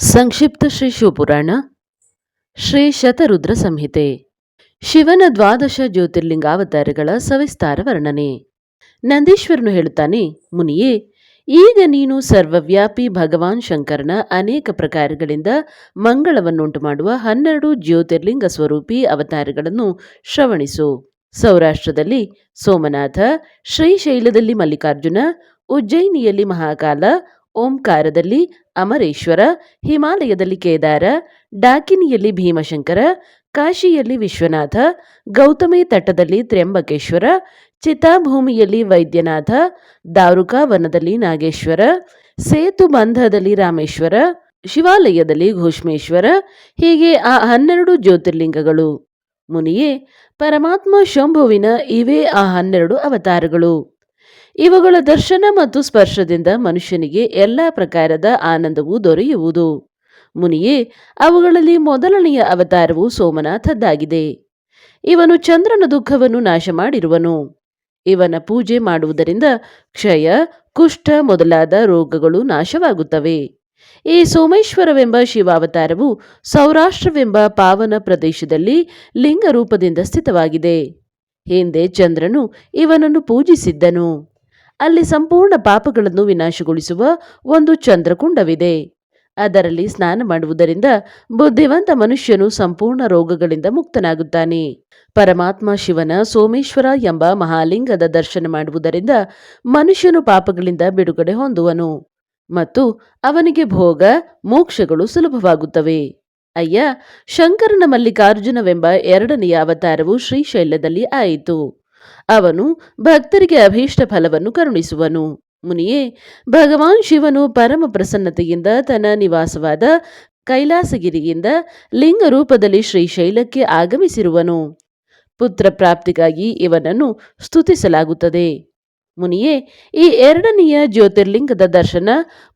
ಸಂಕ್ಷಿಪ್ತ ಶ್ರೀ ಶಿವಪುರಾಣ, ಶ್ರೀ ಶತರುದ್ರ ಸಂಹಿತೆ. ಶಿವನ ದ್ವಾದಶ ಜ್ಯೋತಿರ್ಲಿಂಗಾವತಾರಗಳ ಸವಿಸ್ತಾರ ವರ್ಣನೆ. ನಂದೀಶ್ವರನು ಹೇಳುತ್ತಾನೆ, ಮುನಿಯೇ, ಈಗ ನೀನು ಸರ್ವವ್ಯಾಪಿ ಭಗವಾನ್ ಶಂಕರನ ಅನೇಕ ಪ್ರಕಾರಗಳಿಂದ ಮಂಗಳವನ್ನುಂಟು ಮಾಡುವ ಹನ್ನೆರಡು ಜ್ಯೋತಿರ್ಲಿಂಗ ಸ್ವರೂಪಿ ಅವತಾರಗಳನ್ನು ಶ್ರವಣಿಸು. ಸೌರಾಷ್ಟ್ರದಲ್ಲಿ ಸೋಮನಾಥ, ಶ್ರೀಶೈಲದಲ್ಲಿ ಮಲ್ಲಿಕಾರ್ಜುನ, ಉಜ್ಜಯಿನಿಯಲ್ಲಿ ಮಹಾಕಾಲ ಓಂಕಾರದಲ್ಲಿ ಅಮರೇಶ್ವರ, ಹಿಮಾಲಯದಲ್ಲಿ ಕೇದಾರ, ಡಾಕಿನಿಯಲ್ಲಿ ಭೀಮಶಂಕರ, ಕಾಶಿಯಲ್ಲಿ ವಿಶ್ವನಾಥ, ಗೌತಮಿ ತಟ್ಟದಲ್ಲಿ ತ್ರ್ಯಂಬಕೇಶ್ವರ, ಚಿತಾಭೂಮಿಯಲ್ಲಿ ವೈದ್ಯನಾಥ, ದಾರುಕಾವನದಲ್ಲಿ ನಾಗೇಶ್ವರ, ಸೇತು ಬಂಧದಲ್ಲಿ ರಾಮೇಶ್ವರ, ಶಿವಾಲಯದಲ್ಲಿ ಘೋಷ್ಮೇಶ್ವರ, ಹೀಗೆ ಆ ಹನ್ನೆರಡು ಜ್ಯೋತಿರ್ಲಿಂಗಗಳು. ಮುನಿಯೇ, ಪರಮಾತ್ಮ ಶಂಭುವಿನ ಇವೇ ಆ ಹನ್ನೆರಡು ಅವತಾರಗಳು. ಇವುಗಳ ದರ್ಶನ ಮತ್ತು ಸ್ಪರ್ಶದಿಂದ ಮನುಷ್ಯನಿಗೆ ಎಲ್ಲ ಪ್ರಕಾರದ ಆನಂದವು ದೊರೆಯುವುದು. ಮುನಿಯೇ, ಅವುಗಳಲ್ಲಿ ಮೊದಲನೆಯ ಅವತಾರವು ಸೋಮನಾಥದ್ದಾಗಿದೆ. ಇವನು ಚಂದ್ರನ ದುಃಖವನ್ನು ನಾಶ ಮಾಡಿರುವನು ಇವನ ಪೂಜೆ ಮಾಡುವುದರಿಂದ ಕ್ಷಯ, ಕುಷ್ಠ ಮೊದಲಾದ ರೋಗಗಳು ನಾಶವಾಗುತ್ತವೆ. ಈ ಸೋಮೇಶ್ವರವೆಂಬ ಶಿವಾವತಾರವು ಸೌರಾಷ್ಟ್ರವೆಂಬ ಪಾವನ ಪ್ರದೇಶದಲ್ಲಿ ಲಿಂಗ ರೂಪದಿಂದ ಸ್ಥಿತವಾಗಿದೆ. ಹಿಂದೆ ಚಂದ್ರನು ಇವನನ್ನು ಪೂಜಿಸಿದ್ದನು. ಅಲ್ಲಿ ಸಂಪೂರ್ಣ ಪಾಪಗಳನ್ನು ವಿನಾಶಗೊಳಿಸುವ ಒಂದು ಚಂದ್ರಕುಂಡವಿದೆ. ಅದರಲ್ಲಿ ಸ್ನಾನ ಮಾಡುವುದರಿಂದ ಬುದ್ಧಿವಂತ ಮನುಷ್ಯನು ಸಂಪೂರ್ಣ ರೋಗಗಳಿಂದ ಮುಕ್ತನಾಗುತ್ತಾನೆ. ಪರಮಾತ್ಮ ಶಿವನ ಸೋಮೇಶ್ವರ ಎಂಬ ಮಹಾಲಿಂಗದ ದರ್ಶನ ಮಾಡುವುದರಿಂದ ಮನುಷ್ಯನು ಪಾಪಗಳಿಂದ ಬಿಡುಗಡೆ ಹೊಂದುವನು ಮತ್ತು ಅವನಿಗೆ ಭೋಗ, ಮೋಕ್ಷಗಳು ಸುಲಭವಾಗುತ್ತವೆ. ಅಯ್ಯ, ಶಂಕರನ ಮಲ್ಲಿಕಾರ್ಜುನವೆಂಬ ಎರಡನೆಯ ಅವತಾರವು ಶ್ರೀಶೈಲದಲ್ಲಿ ಆಯಿತು. ಅವನು ಭಕ್ತರಿಗೆ ಅಭೀಷ್ಟ ಫಲವನ್ನು ಕರುಣಿಸುವನು. ಮುನಿಯೇ, ಭಗವಾನ್ ಶಿವನು ಪರಮ ಪ್ರಸನ್ನತೆಯಿಂದ ತನ್ನ ನಿವಾಸವಾದ ಕೈಲಾಸಗಿರಿಯಿಂದ ಲಿಂಗ ರೂಪದಲ್ಲಿ ಶ್ರೀಶೈಲಕ್ಕೆ ಆಗಮಿಸಿರುವನು. ಪುತ್ರ ಪ್ರಾಪ್ತಿಗಾಗಿ ಇವನನ್ನು ಸ್ತುತಿಸಲಾಗುತ್ತದೆ. ಮುನಿಯೇ, ಈ ಎರಡನೆಯ ಜ್ಯೋತಿರ್ಲಿಂಗದ ದರ್ಶನ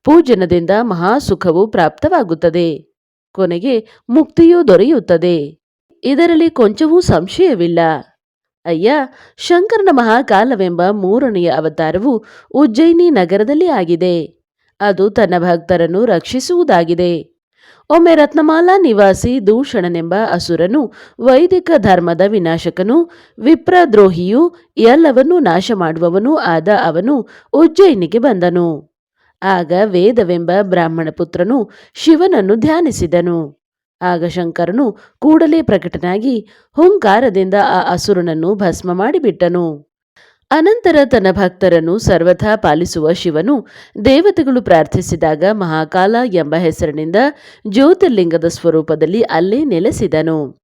ಪೂಜನದಿಂದ ಮಹಾಸುಖವು ಪ್ರಾಪ್ತವಾಗುತ್ತದೆ. ಕೊನೆಗೆ ಮುಕ್ತಿಯೂ ದೊರೆಯುತ್ತದೆ. ಇದರಲ್ಲಿ ಕೊಂಚವೂ ಸಂಶಯವಿಲ್ಲ. ಅಯ್ಯ, ಶಂಕರನ ಮಹಾಕಾಲವೆಂಬ ಮೂರನೆಯ ಅವತಾರವು ಉಜ್ಜಯಿನಿ ನಗರದಲ್ಲಿ ಆಗಿದೆ. ಅದು ತನ್ನ ಭಕ್ತರನ್ನು ರಕ್ಷಿಸುವುದಾಗಿದೆ. ಒಮ್ಮೆ ರತ್ನಮಾಲಾ ನಿವಾಸಿ ದೂಷಣನೆಂಬ ಅಸುರನು, ವೈದಿಕ ಧರ್ಮದ ವಿನಾಶಕನು, ವಿಪ್ರದ್ರೋಹಿಯು ಎಲ್ಲವನ್ನೂ ನಾಶ ಮಾಡುವವನೂ ಆದ ಅವನು ಉಜ್ಜಯಿನಿಗೆ ಬಂದನು. ಆಗ ವೇದವೆಂಬ ಬ್ರಾಹ್ಮಣ ಪುತ್ರನು ಶಿವನನ್ನು ಧ್ಯಾನಿಸಿದನು. ಆಗ ಶಂಕರನು ಕೂಡಲೇ ಪ್ರಕಟನಾಗಿ ಹುಂಕಾರದಿಂದ ಆ ಅಸುರನನ್ನು ಭಸ್ಮ ಮಾಡಿಬಿಟ್ಟನು. ಅನಂತರ ತನ್ನ ಭಕ್ತರನ್ನು ಸರ್ವಥಾ ಪಾಲಿಸುವ ಶಿವನು ದೇವತೆಗಳು ಪ್ರಾರ್ಥಿಸಿದಾಗ ಮಹಾಕಾಲ ಎಂಬ ಹೆಸರಿನಿಂದ ಜ್ಯೋತಿರ್ಲಿಂಗದ ಸ್ವರೂಪದಲ್ಲಿ ಅಲ್ಲೇ ನೆಲೆಸಿದನು.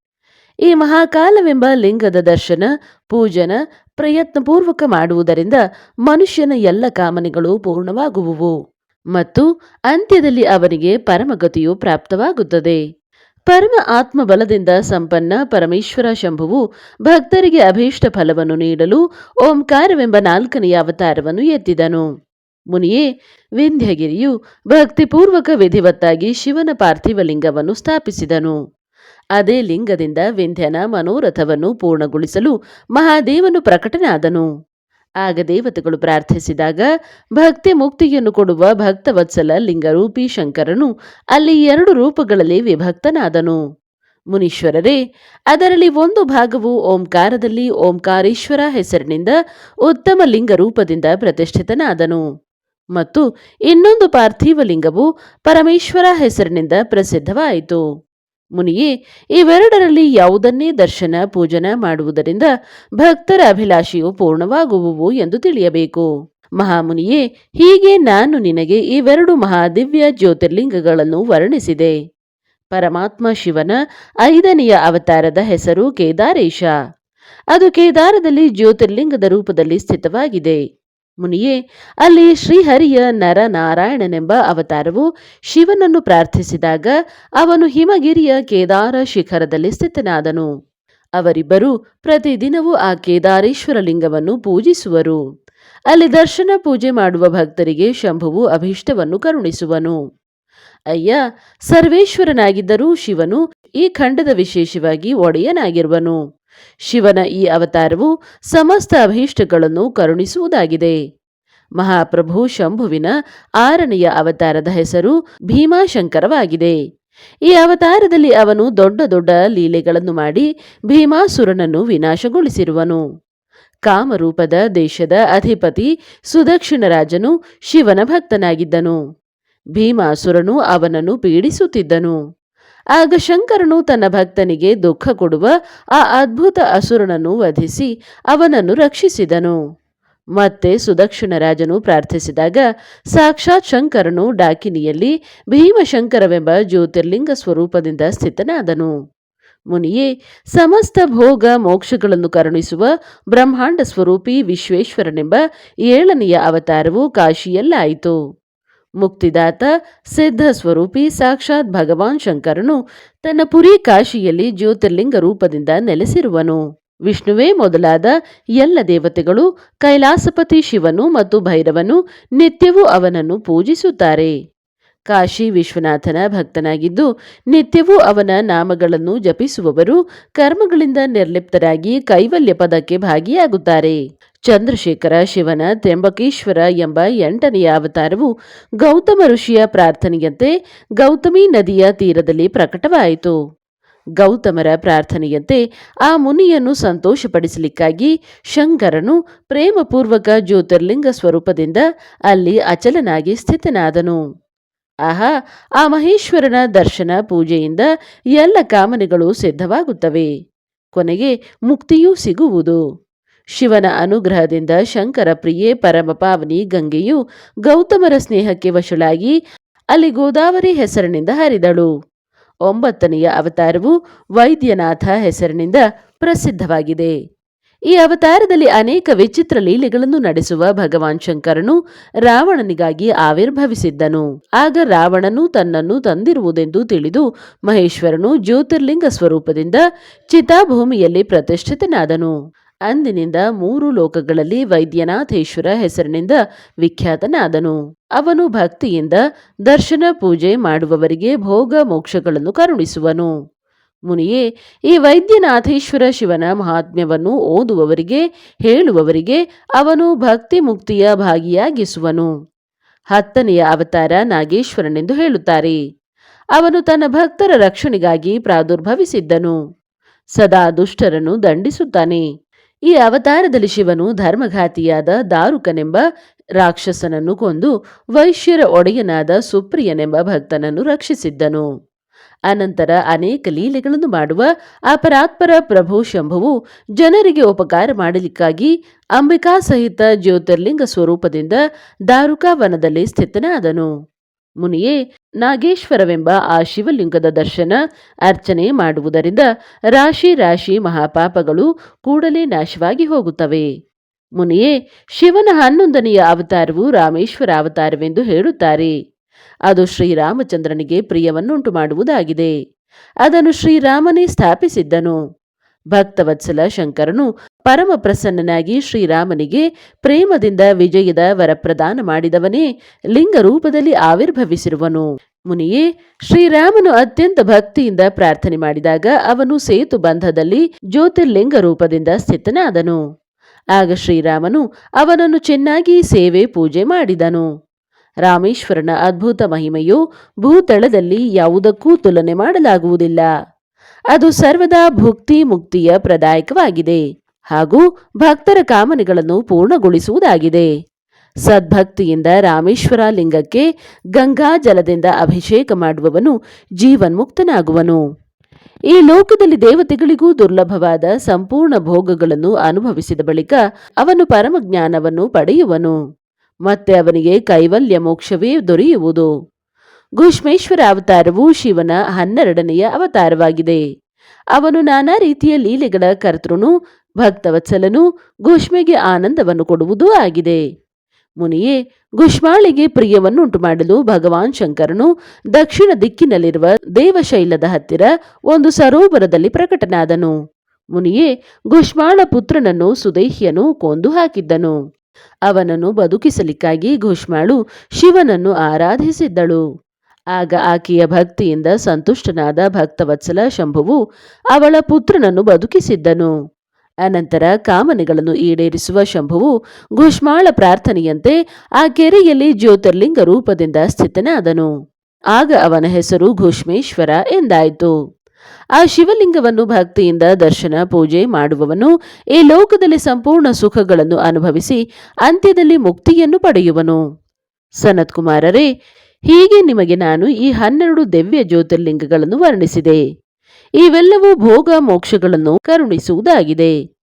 ಈ ಮಹಾಕಾಲವೆಂಬ ಲಿಂಗದ ದರ್ಶನ, ಪೂಜನ ಪ್ರಯತ್ನಪೂರ್ವಕ ಮಾಡುವುದರಿಂದ ಮನುಷ್ಯನ ಎಲ್ಲ ಕಾಮನೆಗಳು ಪೂರ್ಣವಾಗುವುವು ಮತ್ತು ಅಂತ್ಯದಲ್ಲಿ ಅವನಿಗೆ ಪರಮಗತಿಯು ಪ್ರಾಪ್ತವಾಗುತ್ತದೆ. ಪರಮ ಆತ್ಮಬಲದಿಂದ ಸಂಪನ್ನ ಪರಮೇಶ್ವರ ಶಂಭುವು ಭಕ್ತರಿಗೆ ಅಭೀಷ್ಟ ಫಲವನ್ನು ನೀಡಲು ಓಂಕಾರವೆಂಬ ನಾಲ್ಕನೆಯ ಅವತಾರವನ್ನು ಎತ್ತಿದನು. ಮುನಿಯೇ, ವಿಂಧ್ಯಗಿರಿಯು ಭಕ್ತಿಪೂರ್ವಕ ವಿಧಿವತ್ತಾಗಿ ಶಿವನ ಪಾರ್ಥಿವ ಲಿಂಗವನ್ನು ಸ್ಥಾಪಿಸಿದನು. ಅದೇ ಲಿಂಗದಿಂದ ವಿಂಧ್ಯನ ಮನೋರಥವನ್ನು ಪೂರ್ಣಗೊಳಿಸಲು ಮಹಾದೇವನು ಪ್ರಕಟನಾದನು. ಆಗ ದೇವತೆಗಳು ಪ್ರಾರ್ಥಿಸಿದಾಗ ಭಕ್ತಿ ಮುಕ್ತಿಯನ್ನು ಕೊಡುವ ಭಕ್ತವತ್ಸಲ ಲಿಂಗರೂಪಿ ಶಂಕರನು ಅಲ್ಲಿ ಎರಡು ರೂಪಗಳಲ್ಲಿ ವಿಭಕ್ತನಾದನು. ಮುನೀಶ್ವರರೇ, ಅದರಲ್ಲಿ ಒಂದು ಭಾಗವು ಓಂಕಾರದಲ್ಲಿ ಓಂಕಾರೇಶ್ವರ ಹೆಸರಿನಿಂದ ಉತ್ತಮ ಲಿಂಗ ರೂಪದಿಂದ ಪ್ರತಿಷ್ಠಿತನಾದನು ಮತ್ತು ಇನ್ನೊಂದು ಪಾರ್ಥಿವ ಲಿಂಗವು ಪರಮೇಶ್ವರ ಹೆಸರಿನಿಂದ ಪ್ರಸಿದ್ಧವಾಯಿತು. ಮುನಿಯೇ, ಇವೆರಡರಲ್ಲಿ ಯಾವುದನ್ನೇ ದರ್ಶನ, ಪೂಜನ ಮಾಡುವುದರಿಂದ ಭಕ್ತರ ಅಭಿಲಾಷೆಯು ಪೂರ್ಣವಾಗುವುವು ಎಂದು ತಿಳಿಯಬೇಕು. ಮಹಾಮುನಿಯೇ, ಹೀಗೆ ನಾನು ನಿನಗೆ ಇವೆರಡು ಮಹಾದಿವ್ಯ ಜ್ಯೋತಿರ್ಲಿಂಗಗಳನ್ನು ವರ್ಣಿಸಿದೆ. ಪರಮಾತ್ಮ ಶಿವನ ಐದನೆಯ ಅವತಾರದ ಹೆಸರು ಕೇದಾರೇಶ. ಅದು ಕೇದಾರದಲ್ಲಿ ಜ್ಯೋತಿರ್ಲಿಂಗದ ರೂಪದಲ್ಲಿ ಸ್ಥಿತವಾಗಿದೆ. ಮುನಿಯೇ, ಅಲ್ಲಿ ಶ್ರೀಹರಿಯ ನರನಾರಾಯಣನೆಂಬ ಅವತಾರವು ಶಿವನನ್ನು ಪ್ರಾರ್ಥಿಸಿದಾಗ ಅವನು ಹಿಮಗಿರಿಯ ಕೇದಾರ ಶಿಖರದಲ್ಲಿ ಸ್ಥಿತನಾದನು. ಅವರಿಬ್ಬರು ಪ್ರತಿದಿನವೂ ಆ ಕೇದಾರೇಶ್ವರ ಲಿಂಗವನ್ನು ಪೂಜಿಸುವರು. ಅಲ್ಲಿ ದರ್ಶನ ಪೂಜೆ ಮಾಡುವ ಭಕ್ತರಿಗೆ ಶಂಭುವು ಅಭೀಷ್ಟವನ್ನು ಕರುಣಿಸುವನು. ಅಯ್ಯ, ಸರ್ವೇಶ್ವರನಾಗಿದ್ದರೂ ಶಿವನು ಈ ಖಂಡದ ವಿಶೇಷವಾಗಿ ಒಡೆಯನಾಗಿರುವನು. ಶಿವನ ಈ ಅವತಾರವು ಸಮಸ್ತ ಅಭೀಷ್ಟಗಳನ್ನು ಕರುಣಿಸುವುದಾಗಿದೆ. ಮಹಾಪ್ರಭು ಶಂಭುವಿನ ಆರನೆಯ ಅವತಾರದ ಹೆಸರು ಭೀಮಾಶಂಕರವಾಗಿದೆ. ಈ ಅವತಾರದಲ್ಲಿ ಅವನು ದೊಡ್ಡ ದೊಡ್ಡ ಲೀಲೆಗಳನ್ನು ಮಾಡಿ ಭೀಮಾಸುರನನ್ನು ವಿನಾಶಗೊಳಿಸಿರುವನು. ಕಾಮರೂಪದ ದೇಶದ ಅಧಿಪತಿ ಸುದಕ್ಷಿಣ ರಾಜನು ಶಿವನ ಭಕ್ತನಾಗಿದ್ದನು. ಭೀಮಾಸುರನು ಅವನನ್ನು ಪೀಡಿಸುತ್ತಿದ್ದನು. ಆಗ ಶಂಕರನು ತನ್ನ ಭಕ್ತನಿಗೆ ದುಃಖ ಕೊಡುವ ಆ ಅದ್ಭುತ ಅಸುರನನ್ನು ವಧಿಸಿ ಅವನನ್ನು ರಕ್ಷಿಸಿದನು. ಮತ್ತೆ ಸುದಕ್ಷಿಣ ರಾಜನು ಪ್ರಾರ್ಥಿಸಿದಾಗ ಸಾಕ್ಷಾತ್ ಶಂಕರನು ಡಾಕಿನಿಯಲ್ಲಿ ಭೀಮಶಂಕರವೆಂಬ ಜ್ಯೋತಿರ್ಲಿಂಗ ಸ್ವರೂಪದಿಂದ ಸ್ಥಿತನಾದನು. ಮುನಿಯೇ, ಸಮಸ್ತ ಭೋಗ ಮೋಕ್ಷಗಳನ್ನು ಕರುಣಿಸುವ ಬ್ರಹ್ಮಾಂಡ ಸ್ವರೂಪಿ ವಿಶ್ವೇಶ್ವರನೆಂಬ ಏಳನೆಯ ಅವತಾರವು ಕಾಶಿಯಲ್ಲಾಯಿತು. ಮುಕ್ತಿದಾತ, ಸಿದ್ಧ ಸ್ವರೂಪಿ ಸಾಕ್ಷಾತ್ ಭಗವಾನ್ ಶಂಕರನು ತನ್ನ ಪುರಿ ಕಾಶಿಯಲ್ಲಿ ಜ್ಯೋತಿರ್ಲಿಂಗ ರೂಪದಿಂದ ನೆಲೆಸಿರುವನು. ವಿಷ್ಣುವೇ ಮೊದಲಾದ ಎಲ್ಲ ದೇವತೆಗಳು ಕೈಲಾಸಪತಿ ಶಿವನು ಮತ್ತು ಭೈರವನು ನಿತ್ಯವೂ ಅವನನ್ನು ಪೂಜಿಸುತ್ತಾರೆ. ಕಾಶಿ ವಿಶ್ವನಾಥನ ಭಕ್ತನಾಗಿದ್ದು, ನಿತ್ಯವೂ ಅವನ ನಾಮಗಳನ್ನು ಜಪಿಸುವವರು ಕರ್ಮಗಳಿಂದ ನಿರ್ಲಿಪ್ತರಾಗಿ ಕೈವಲ್ಯ ಪದಕ್ಕೆ ಭಾಗಿಯಾಗುತ್ತಾರೆ. ಚಂದ್ರಶೇಖರ ಶಿವನ ತ್ರ್ಯಂಬಕೇಶ್ವರ ಎಂಬ ಎಂಟನೆಯ ಅವತಾರವು ಗೌತಮ ಋಷಿಯ ಪ್ರಾರ್ಥನೆಯಂತೆ ಗೌತಮಿ ನದಿಯ ತೀರದಲ್ಲಿ ಪ್ರಕಟವಾಯಿತು. ಗೌತಮರ ಪ್ರಾರ್ಥನೆಯಂತೆ ಆ ಮುನಿಯನ್ನು ಸಂತೋಷಪಡಿಸಲಿಕ್ಕಾಗಿ ಶಂಕರನು ಪ್ರೇಮಪೂರ್ವಕ ಜ್ಯೋತಿರ್ಲಿಂಗ ಸ್ವರೂಪದಿಂದ ಅಲ್ಲಿ ಅಚಲನಾಗಿ ಸ್ಥಿತನಾದನು. ಆಹಾ, ಆ ಮಹೇಶ್ವರನ ದರ್ಶನ ಪೂಜೆಯಿಂದ ಎಲ್ಲ ಕಾಮನೆಗಳು ಸಿದ್ಧವಾಗುತ್ತವೆ. ಕೊನೆಗೆ ಮುಕ್ತಿಯೂ ಸಿಗುವುದು. ಶಿವನ ಅನುಗ್ರಹದಿಂದ ಶಂಕರ ಪ್ರಿಯೆ ಪರಮಪಾವನಿ ಗಂಗೆಯು ಗೌತಮರ ಸ್ನೇಹಕ್ಕೆ ವಶಳಾಗಿ ಅಲ್ಲಿ ಗೋದಾವರಿ ಹೆಸರಿನಿಂದ ಹರಿದಳು. ಒಂಬತ್ತನೆಯ ಅವತಾರವು ವೈದ್ಯನಾಥ ಹೆಸರಿನಿಂದ ಪ್ರಸಿದ್ಧವಾಗಿದೆ. ಈ ಅವತಾರದಲ್ಲಿ ಅನೇಕ ವಿಚಿತ್ರ ಲೀಲೆಗಳನ್ನು ನಡೆಸುವ ಭಗವಾನ್ ಶಂಕರನು ರಾವಣನಿಗಾಗಿ ಆವಿರ್ಭವಿಸಿದ್ದನು. ಆಗ ರಾವಣನು ತನ್ನನ್ನು ತಂದಿರುವುದೆಂದು ತಿಳಿದು ಮಹೇಶ್ವರನು ಜ್ಯೋತಿರ್ಲಿಂಗ ಸ್ವರೂಪದಿಂದ ಚಿತಾಭೂಮಿಯಲ್ಲಿ ಪ್ರತಿಷ್ಠಿತನಾದನು. ಅಂದಿನಿಂದ ಮೂರು ಲೋಕಗಳಲ್ಲಿ ವೈದ್ಯನಾಥೇಶ್ವರ ಹೆಸರಿನಿಂದ ವಿಖ್ಯಾತನಾದನು. ಅವನು ಭಕ್ತಿಯಿಂದ ದರ್ಶನ ಪೂಜೆ ಮಾಡುವವರಿಗೆ ಭೋಗ ಮೋಕ್ಷಗಳನ್ನು ಕರುಣಿಸುವನು. ಮುನಿಯೇ, ಈ ವೈದ್ಯನಾಥೇಶ್ವರ ಶಿವನ ಮಹಾತ್ಮ್ಯವನ್ನು ಓದುವವರಿಗೆ, ಹೇಳುವವರಿಗೆ ಅವನು ಭಕ್ತಿ ಮುಕ್ತಿಯ ಭಾಗಿಯಾಗಿಸುವನು. ಹತ್ತನೆಯ ಅವತಾರ ನಾಗೇಶ್ವರನೆಂದು ಹೇಳುತ್ತಾರೆ. ಅವನು ತನ್ನ ಭಕ್ತರ ರಕ್ಷಣೆಗಾಗಿ ಪ್ರಾದುರ್ಭವಿಸಿದ್ದನು. ಸದಾ ದುಷ್ಟರನ್ನು ದಂಡಿಸುತ್ತಾನೆ. ಈ ಅವತಾರದಲ್ಲಿ ಶಿವನು ಧರ್ಮಘಾತಿಯಾದ ದಾರುಕನೆಂಬ ರಾಕ್ಷಸನನ್ನು ಕೊಂದು ವೈಶ್ಯರ ಒಡೆಯನಾದ ಸುಪ್ರಿಯನೆಂಬ ಭಕ್ತನನ್ನು ರಕ್ಷಿಸಿದ್ದನು. ಅನಂತರ ಅನೇಕ ಲೀಲೆಗಳನ್ನು ಮಾಡುವ ಅಪರಾತ್ಪರ ಪ್ರಭು ಶಂಭುವು ಜನರಿಗೆ ಉಪಕಾರ ಮಾಡಲಿಕ್ಕಾಗಿ ಅಂಬಿಕಾ ಸಹಿತ ಜ್ಯೋತಿರ್ಲಿಂಗ ಸ್ವರೂಪದಿಂದ ದಾರುಕಾವನದಲ್ಲಿ ಸ್ಥಿತನಾದನು. ಮುನಿಯೇ, ನಾಗೇಶ್ವರವೆಂಬ ಆ ಶಿವಲಿಂಗದ ದರ್ಶನ, ಅರ್ಚನೆ ಮಾಡುವುದರಿಂದ ರಾಶಿ ರಾಶಿ ಮಹಾಪಾಪಗಳು ಕೂಡಲೇ ನಾಶವಾಗಿ ಹೋಗುತ್ತವೆ. ಮುನಿಯೇ, ಶಿವನ ಹನ್ನೊಂದನೆಯ ಅವತಾರವು ರಾಮೇಶ್ವರ ಅವತಾರವೆಂದು ಹೇಳುತ್ತಾರೆ. ಅದು ಶ್ರೀರಾಮಚಂದ್ರನಿಗೆ ಪ್ರಿಯವನ್ನುಂಟು ಮಾಡುವುದಾಗಿದೆ ಅದನ್ನು ಶ್ರೀರಾಮನೇ ಸ್ಥಾಪಿಸಿದ್ದನು. ಭಕ್ತವತ್ಸಲ ಶಂಕರನು ಪರಮ ಪ್ರಸನ್ನನಾಗಿ ಶ್ರೀರಾಮನಿಗೆ ಪ್ರೇಮದಿಂದ ವಿಜಯದ ವರಪ್ರದಾನ ಮಾಡಿದವನೇ ಲಿಂಗ ರೂಪದಲ್ಲಿ ಆವಿರ್ಭವಿಸಿರುವನು. ಮುನಿಯೇ, ಶ್ರೀರಾಮನು ಅತ್ಯಂತ ಭಕ್ತಿಯಿಂದ ಪ್ರಾರ್ಥನೆ ಮಾಡಿದಾಗ ಅವನು ಸೇತು ಬಂಧದಲ್ಲಿ ಜ್ಯೋತಿರ್ಲಿಂಗ ರೂಪದಿಂದ ಸ್ಥಿತನಾದನು. ಆಗ ಶ್ರೀರಾಮನು ಅವನನ್ನು ಚೆನ್ನಾಗಿ ಸೇವೆ ಪೂಜೆ ಮಾಡಿದನು. ರಾಮೇಶ್ವರನ ಅದ್ಭುತ ಮಹಿಮೆಯು ಭೂತಳದಲ್ಲಿ ಯಾವುದಕ್ಕೂ ತುಲನೆ ಮಾಡಲಾಗುವುದಿಲ್ಲ. ಅದು ಸರ್ವದಾ ಭುಕ್ತಿ ಮುಕ್ತಿಯ ಪ್ರದಾಯಕವಾಗಿದೆ ಹಾಗೂ ಭಕ್ತರ ಕಾಮನೆಗಳನ್ನು ಪೂರ್ಣಗೊಳಿಸುವುದಾಗಿದೆ. ಸದ್ಭಕ್ತಿಯಿಂದ ರಾಮೇಶ್ವರ ಲಿಂಗಕ್ಕೆ ಗಂಗಾ ಜಲದಿಂದ ಅಭಿಷೇಕ ಮಾಡುವವನು ಜೀವನ್ಮುಕ್ತನಾಗುವನು. ಈ ಲೋಕದಲ್ಲಿ ದೇವತೆಗಳಿಗೂ ದುರ್ಲಭವಾದ ಸಂಪೂರ್ಣ ಭೋಗಗಳನ್ನು ಅನುಭವಿಸಿದ ಬಳಿಕ ಅವನು ಪರಮಜ್ಞಾನವನ್ನು ಪಡೆಯುವನು. ಮತ್ತೆ ಅವನಿಗೆ ಕೈವಲ್ಯ ಮೋಕ್ಷವೇ ದೊರೆಯುವುದು. ಘುಷ್ಮೇಶ್ವರ ಅವತಾರವು ಶಿವನ ಹನ್ನೆರಡನೆಯ ಅವತಾರವಾಗಿದೆ. ಅವನು ನಾನಾ ರೀತಿಯ ಲೀಲೆಗಳ ಕರ್ತೃನು, ಭಕ್ತವತ್ಸಲನು, ಘುಷ್ಮೆಗೆ ಆನಂದವನ್ನು ಕೊಡುವುದೂ ಆಗಿದೆ. ಮುನಿಯೇ ಗುಷ್ಮಾಳಿಗೆ ಪ್ರಿಯವನ್ನುಂಟು ಮಾಡಲು ಭಗವಾನ್ ಶಂಕರನು ದಕ್ಷಿಣ ದಿಕ್ಕಿನಲ್ಲಿರುವ ದೇವಶೈಲದ ಹತ್ತಿರ ಒಂದು ಸರೋವರದಲ್ಲಿ ಪ್ರಕಟನಾದನು. ಮುನಿಯೇ ಗುಷ್ಮಾಳ ಪುತ್ರನನ್ನು ಸುದೇಹಿಯನು ಕೊಂದು ಹಾಕಿದ್ದನು. ಅವನನ್ನು ಬದುಕಿಸಲಿಕ್ಕಾಗಿ ಘುಷ್ಮಾಳು ಶಿವನನ್ನು ಆರಾಧಿಸಿದ್ದಳು. ಆಗ ಆಕೆಯ ಭಕ್ತಿಯಿಂದ ಸಂತುಷ್ಟನಾದ ಭಕ್ತವತ್ಸಲ ಶಂಭುವು ಅವಳ ಪುತ್ರನನ್ನು ಬದುಕಿಸಿದ್ದನು. ಅನಂತರ ಕಾಮನೆಗಳನ್ನು ಈಡೇರಿಸುವ ಶಂಭುವು ಘುಷ್ಮಾಳ ಪ್ರಾರ್ಥನೆಯಂತೆ ಆ ಕೆರೆಯಲ್ಲಿ ಜ್ಯೋತಿರ್ಲಿಂಗ ರೂಪದಿಂದ ಸ್ಥಿತನಾದನು. ಆಗ ಅವನ ಹೆಸರು ಘುಷ್ಮೇಶ್ವರ ಎಂದಾಯಿತು. ಆ ಶಿವಲಿಂಗವನ್ನು ಭಕ್ತಿಯಿಂದ ದರ್ಶನ, ಪೂಜೆ ಮಾಡುವವನು ಈ ಲೋಕದಲ್ಲಿ ಸಂಪೂರ್ಣ ಸುಖಗಳನ್ನು ಅನುಭವಿಸಿ ಅಂತ್ಯದಲ್ಲಿ ಮುಕ್ತಿಯನ್ನು ಪಡೆಯುವನು. ಸನತ್ ಕುಮಾರರೇ ಹೀಗೆ ನಿಮಗೆ ನಾನು ಈ ಹನ್ನೆರಡು ದಿವ್ಯ ಜ್ಯೋತಿರ್ಲಿಂಗಗಳನ್ನು ವರ್ಣಿಸಿದೆ. ಇವೆಲ್ಲವೂ ಭೋಗ ಮೋಕ್ಷಗಳನ್ನು ಕರುಣಿಸುವುದಾಗಿದೆ.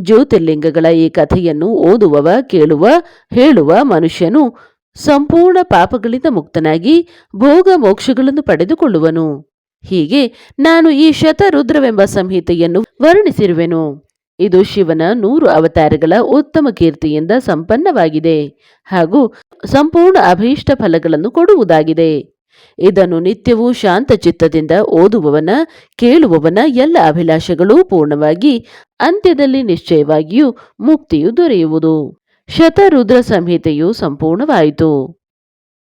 ಜ್ಯೋತಿರ್ಲಿಂಗಗಳ ಈ ಕಥೆಯನ್ನು ಓದುವವ, ಕೇಳುವ, ಹೇಳುವ ಮನುಷ್ಯನು ಸಂಪೂರ್ಣ ಪಾಪಗಳಿಂದ ಮುಕ್ತನಾಗಿ ಭೋಗ ಮೋಕ್ಷಗಳನ್ನು ಪಡೆದುಕೊಳ್ಳುವನು. ಹೀಗೆ ನಾನು ಈ ಶತರುದ್ರವೆಂಬ ಸಂಹಿತೆಯನ್ನು ವರ್ಣಿಸಿರುವೆನು. ಇದು ಶಿವನ ನೂರು ಅವತಾರಗಳ ಉತ್ತಮ ಕೀರ್ತಿಯಿಂದ ಸಂಪನ್ನವಾಗಿದೆ ಹಾಗೂ ಸಂಪೂರ್ಣ ಅಭೀಷ್ಟ ಫಲಗಳನ್ನು ಕೊಡುವುದಾಗಿದೆ. ಇದನ್ನು ನಿತ್ಯವೂ ಶಾಂತ ಚಿತ್ತದಿಂದ ಓದುವವನ, ಕೇಳುವವನ ಎಲ್ಲ ಅಭಿಲಾಷೆಗಳೂ ಪೂರ್ಣವಾಗಿ, ಅಂತ್ಯದಲ್ಲಿ ನಿಶ್ಚಯವಾಗಿಯೂ ಮುಕ್ತಿಯು ದೊರೆಯುವುದು. ಶತರುದ್ರ ಸಂಹಿತೆಯು ಸಂಪೂರ್ಣವಾಯಿತು.